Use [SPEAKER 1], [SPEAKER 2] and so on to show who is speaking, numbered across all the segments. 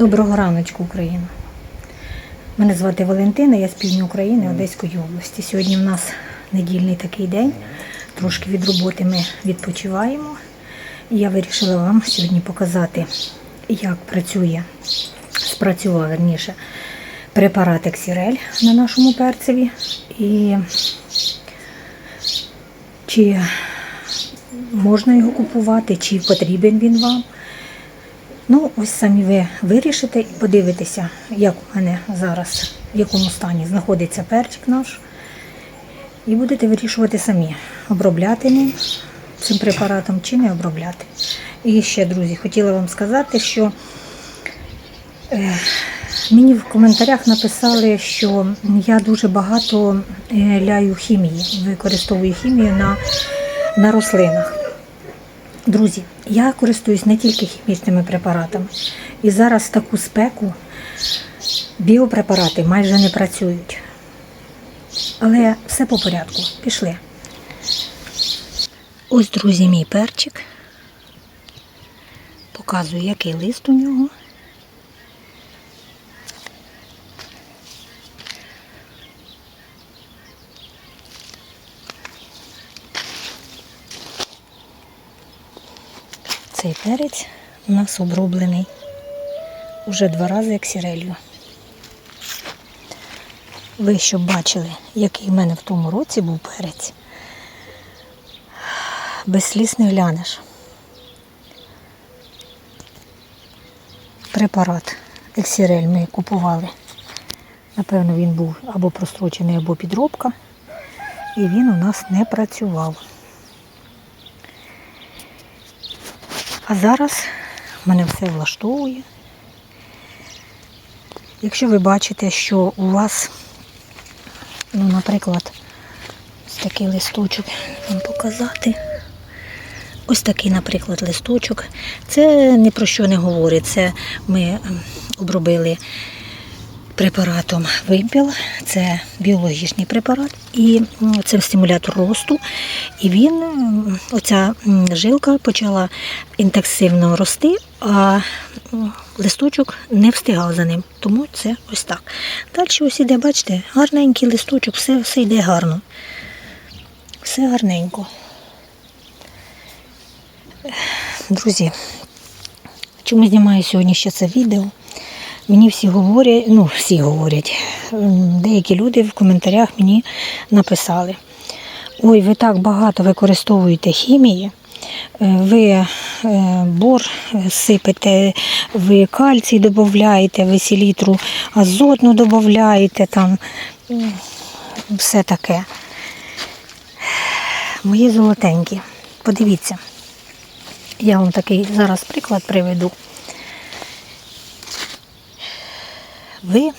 [SPEAKER 1] Доброго раночку, Україна. Мене звати Валентина, я з півдня України, Одеської області. Сьогодні в нас недільний такий день. Трошки від роботи ми відпочиваємо. І я вирішила вам сьогодні показати, як працює, спрацював верніше, препарат Ексірель на нашому перцеві. І чи можна його купувати, чи потрібен він вам. Ну, ось самі ви вирішите і подивитеся, як у мене зараз, в якому стані знаходиться перчик наш. І будете вирішувати самі, обробляти ним цим препаратом чи не обробляти. І ще, друзі, хотіла вам сказати, що е, мені в коментарях написали, що я дуже багато е, ляю хімії, використовую хімію на, на рослинах. Друзі, я користуюсь не тільки хімічними препаратами. І зараз в таку спеку біопрепарати майже не працюють. Але все по порядку. Пішли. Ось, друзі, мій перчик. Показую, який лист у нього. Цей перець у нас оброблений уже два рази ексірелью. Ви щоб бачили, який в мене в тому році був перець. Без сліз не глянеш. Препарат Ексірель ми купували. Напевно, він був або прострочений, або підробка. І він у нас не працював. А зараз мене все влаштовує. Якщо ви бачите, що у вас, ну, наприклад, ось такий листочок вам показати. Ось такий, наприклад, листочок. Це ні про що не говорить. Це ми ем, обробили препаратом вимпіл, це біологічний препарат, і це стимулятор росту. І він, оця жилка почала інтенсивно рости, а листочок не встигав за ним. Тому це ось так. Далі ось іде, бачите, гарненький листочок, все, все йде гарно. Все гарненько. Друзі, чому знімаю сьогодні ще це відео? Мені всі говорять, ну всі говорять, деякі люди в коментарях мені написали: ой, ви так багато використовуєте хімії, е, ви е, бор сипете, ви кальцій додаєте, ви селітру азотну додаєте, там все таке. Мої золотенькі, подивіться. Я вам такий зараз приклад приведу. Ви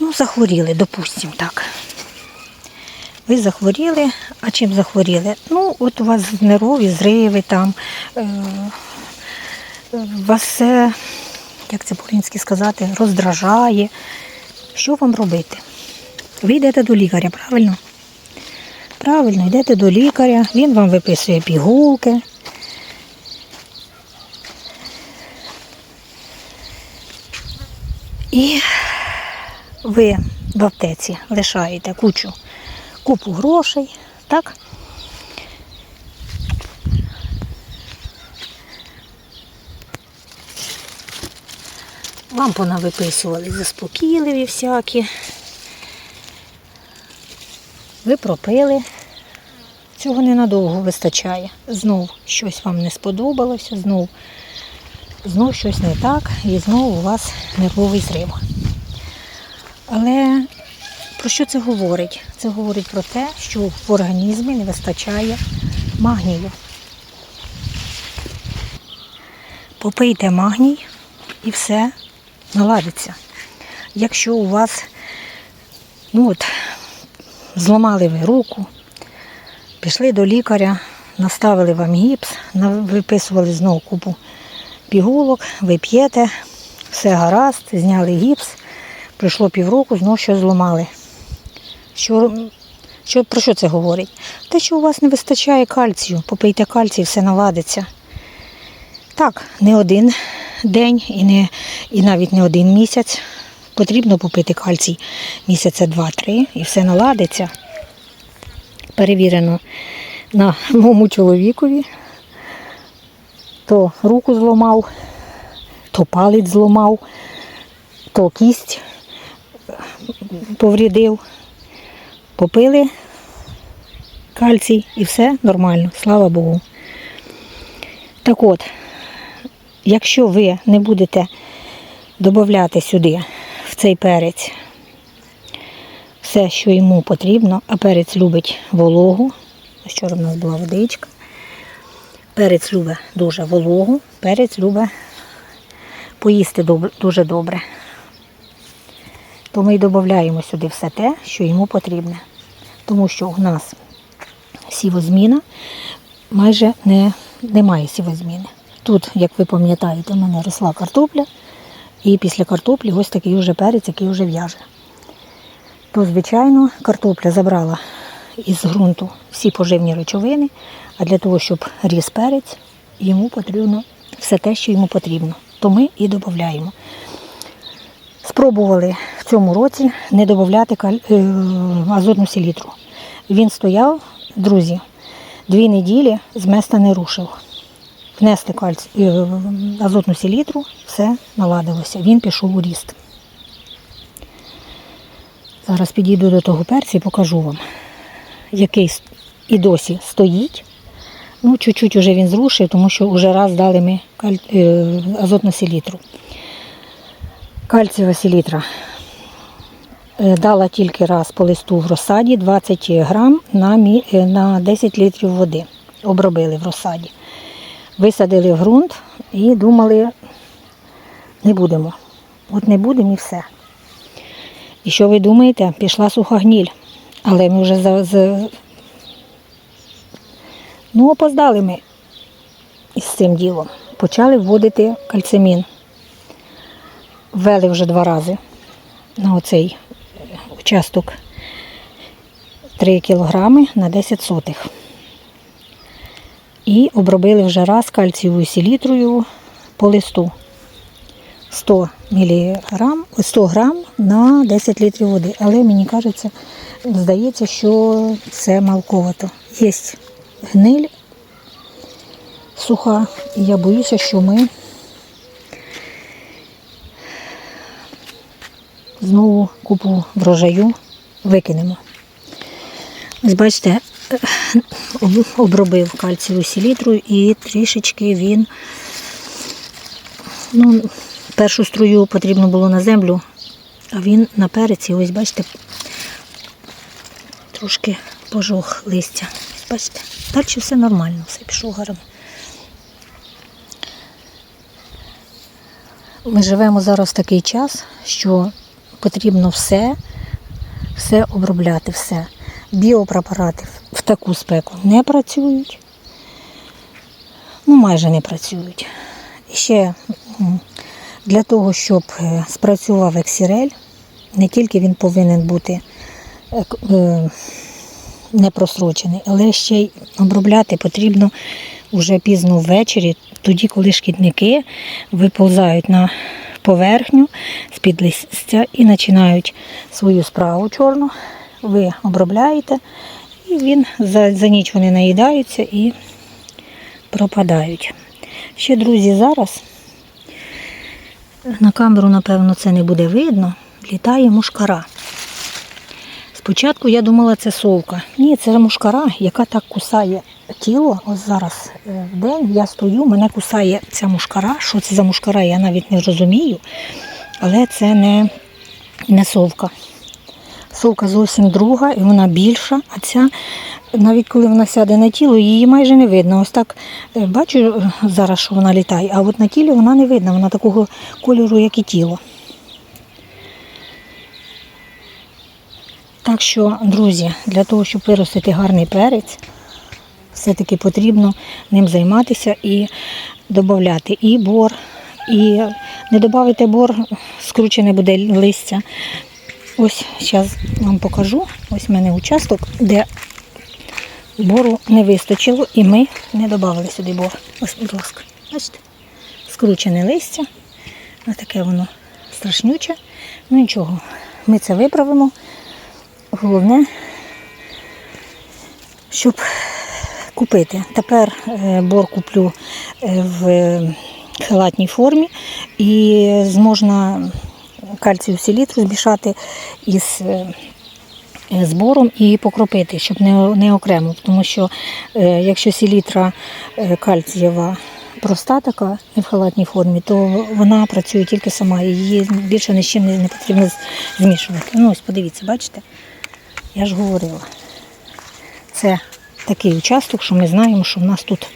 [SPEAKER 1] ну, захворіли, допустимо так. Ви захворіли, а чим захворіли? Ну, от у вас нервові зриви там, е, вас все, як це по-українськи сказати, роздражає. Що вам робити? Ви йдете до лікаря, правильно? Правильно, йдете до лікаря, він вам виписує пігулки. І ви в аптеці лишаєте кучу, купу грошей, так? Вам понавиписували заспокійливі всякі. Ви пропили. Цього ненадовго вистачає. Знов щось вам не сподобалося, знов, знов щось не так, і знов у вас нервовий зрив. Але про що це говорить? Це говорить про те, що в організмі не вистачає магнію. Попийте магній і все наладиться. Якщо у вас, ну от, зламали ви руку, пішли до лікаря, наставили вам гіпс, виписували знову купу пігулок, ви п'єте, все гаразд, зняли гіпс, пройшло півроку, знову щось зламали. Що, що, про що це говорить? Те, що у вас не вистачає кальцію, попийте кальцій, все наладиться. Так, не один день і, не, і навіть не один місяць. Потрібно попити кальцій місяця два-три і все наладиться. Перевірено на моєму чоловікові. То руку зламав, то палець зламав, то кість поврідив. Попили кальцій і все нормально, слава Богу. Так от, якщо ви не будете додати сюди в цей перець все, що йому потрібно, а перець любить вологу. Вчора в нас була водичка. Перець любить дуже вологу, перець любить поїсти дуже добре. То ми й додаємо сюди все те, що йому потрібне. Тому що у нас сівозміна майже не, немає сівозміни. Тут, як ви пам'ятаєте, у мене росла картопля, і після картоплі ось такий вже перець, який вже в'яже. То, звичайно, картопля забрала із ґрунту всі поживні речовини, а для того, щоб ріс перець, йому потрібно все те, що йому потрібно. То ми і додаємо. Спробували в цьому році не додати е, азотну селітру. Він стояв, друзі, дві неділі з места не рушив. Внесли кальці, е, азотну селітру, все наладилося. Він пішов у ріст. Зараз підійду до того перця і покажу вам, який і досі стоїть. Ну, чуть-чуть вже він зрушив, тому що вже раз дали ми е, азотну селітру. Кальцієва селітра е, дала тільки раз по листу в розсаді 20 грам на, мі- е, на 10 літрів води. Обробили в розсаді. Висадили в ґрунт і думали, не будемо. От не будемо і все. І що ви думаєте? Пішла суха гніль. Але ми вже за, за... ну, опоздали ми із цим ділом. Почали вводити кальцимін. Ввели вже два рази на оцей участок 3 кілограми на 10 сотих. І обробили вже раз кальцієвою селітрою по листу. 100 міліграм, 100 грам на 10 літрів води. Але мені кажеться, здається, що це малковато. Є гниль суха, і я боюся, що ми знову купу врожаю викинемо. Ось бачите, обробив кальцієву селітру і трішечки він Ну, першу струю потрібно було на землю, а він на переці, ось бачите, трошки пожух листя. Ось бачите, далі все нормально, все пішло гарно. Ми живемо зараз в такий час, що потрібно все, все обробляти, все. Біопрепарати в таку спеку не працюють, ну майже не працюють. І ще для того, щоб е, спрацював ексірель, не тільки він повинен бути е, е, не просрочений, але ще й обробляти потрібно вже пізно ввечері, тоді, коли шкідники виповзають на поверхню з-під листя і починають свою справу чорну. Ви обробляєте, і він за, за ніч вони наїдаються і пропадають. Ще, друзі, зараз на камеру, напевно, це не буде видно. Літає мушкара. Спочатку я думала, це совка. Ні, це мушкара, яка так кусає тіло. Ось зараз е, в день я стою, мене кусає ця мушкара. Що це за мушкара, я навіть не розумію. Але це не, не совка. Совка зовсім друга і вона більша, а ця, навіть коли вона сяде на тіло, її майже не видно. Ось так е, бачу е, зараз, що вона літає, а от на тілі вона не видно, вона такого кольору, як і тіло. Так що, друзі, для того, щоб виростити гарний перець, все-таки потрібно ним займатися і додати і бор, і не додавите бор, скручене буде листя. Ось зараз вам покажу. Ось в мене участок, де бору не вистачило, і ми не додали сюди бор. Ось, будь ласка, бачите, скручене листя. Ось таке воно страшнюче. Ну нічого, ми це виправимо. Головне, щоб купити. Тепер е, бор куплю е, в халатній формі і зможна кальцію селітру змішати із е, е, збором і покропити, щоб не, не окремо. Тому що е, якщо селітра кальцієва проста така і в халатній формі, то вона працює тільки сама, її більше ні з чим не, не потрібно змішувати. Ну ось подивіться, бачите? Я ж говорила. Це такий участок, що ми знаємо, що в нас тут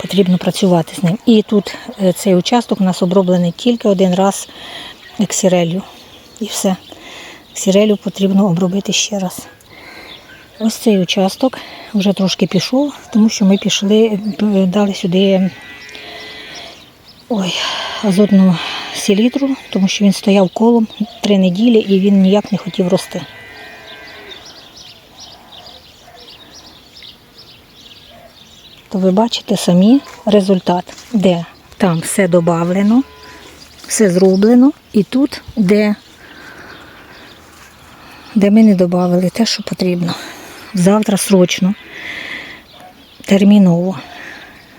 [SPEAKER 1] потрібно працювати з ним. І тут цей участок у нас оброблений тільки один раз ексірелью. І все. Ексірелю потрібно обробити ще раз. Ось цей участок вже трошки пішов, тому що ми пішли, дали сюди ой, азотну селітру, тому що він стояв колом три неділі і він ніяк не хотів рости. то ви бачите самі результат, де там все додавлено, все зроблено, і тут, де, де ми не додали те, що потрібно. Завтра срочно, терміново,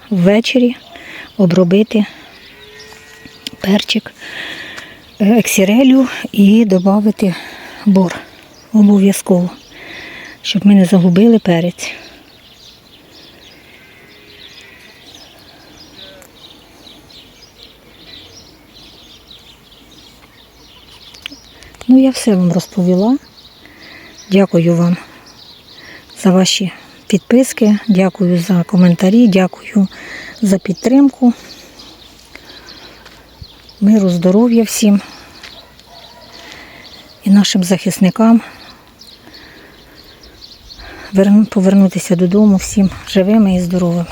[SPEAKER 1] ввечері обробити перчик е, ексірелю і додати бор обов'язково, щоб ми не загубили перець. Ну, я все вам розповіла. Дякую вам за ваші підписки, дякую за коментарі, дякую за підтримку. Миру, здоров'я всім і нашим захисникам. Повернутися додому всім живими і здоровими.